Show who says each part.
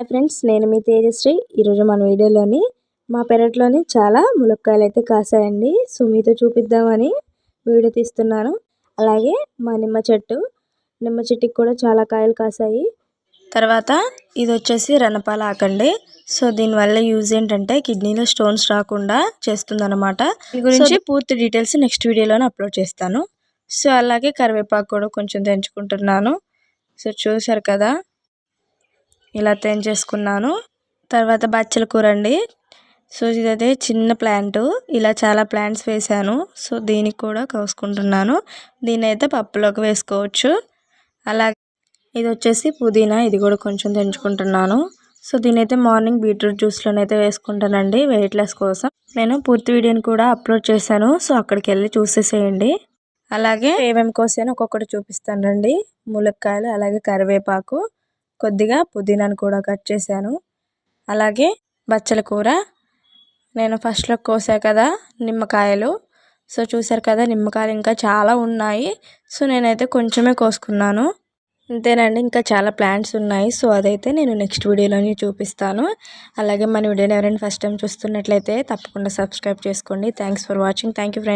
Speaker 1: Hi friends నేను మీ తేజశ్రీ. ఈరోజు మన వీడియోలోని మా పెరట్లోని చాలా ములక్కాయలు అయితే కాసాయండి సో మీతో చూపిద్దామని వీడియో తీస్తున్నాను. అలాగే మా నిమ్మ చెట్టు. నిమ్మ చెట్టుకి కూడా చాలా కాయలు కాసాయి తర్వాత ఇది వచ్చేసి రణపాల ఆకండి. సో దీనివల్ల యూజ్ ఏంటంటే కిడ్నీలో స్టోన్స్ రాకుండా చేస్తుందన్నమాట. దీని గురించి పూర్తి డీటెయిల్స్ నెక్స్ట్ వీడియోలోనే అప్లోడ్ చేస్తాను. సో అలాగే కరివేపాకు కూడా కొంచెం తెంచుకుంటున్నాను సో చూసారు కదా? ఇలా తెంచేసుకున్నాను తర్వాత బచ్చల కూర అండి సో ఇదైతే చిన్న ప్లాంట్. ఇలా చాలా ప్లాంట్స్ వేసాను సో దీనికి కూడా కోసుకుంటున్నాను. దీని అయితే పప్పులోకి వేసుకోవచ్చు. అలాగే ఇది వచ్చేసి పుదీనా. ఇది కూడా కొంచెం తెంచుకుంటున్నాను. సో దీనైతే మార్నింగ్ బీట్రూట్ జ్యూస్లోనైతే వేసుకుంటానండి వెయిట్ లెస్ కోసం. నేను పూర్తి వీడియోని కూడా అప్లోడ్ చేశాను. సో అక్కడికి వెళ్ళి చూసేసేయండి. అలాగే ఏమేమి కోసాను ఒక్కొక్కటి చూపిస్తానండి. ములక్కాయలు అలాగే కరివేపాకు. కొద్దిగా పుదీనాను కూడా కట్ చేశాను. అలాగే బచ్చల కూర. నేను ఫస్ట్లో కోసా కదా నిమ్మకాయలు. సో చూసారు కదా నిమ్మకాయలు ఇంకా చాలా ఉన్నాయి. సో నేనైతే కొంచెమే కోసుకున్నాను. అంతేనండి ఇంకా చాలా ప్లాంట్స్ ఉన్నాయి. సో అదైతే నేను నెక్స్ట్ వీడియోలోని చూపిస్తాను. అలాగే మన వీడియోని ఎవరైనా ఫస్ట్ టైం చూస్తున్నట్లయితే తప్పకుండా సబ్స్క్రైబ్ చేసుకోండి. Thanks for watching. Thank you friends.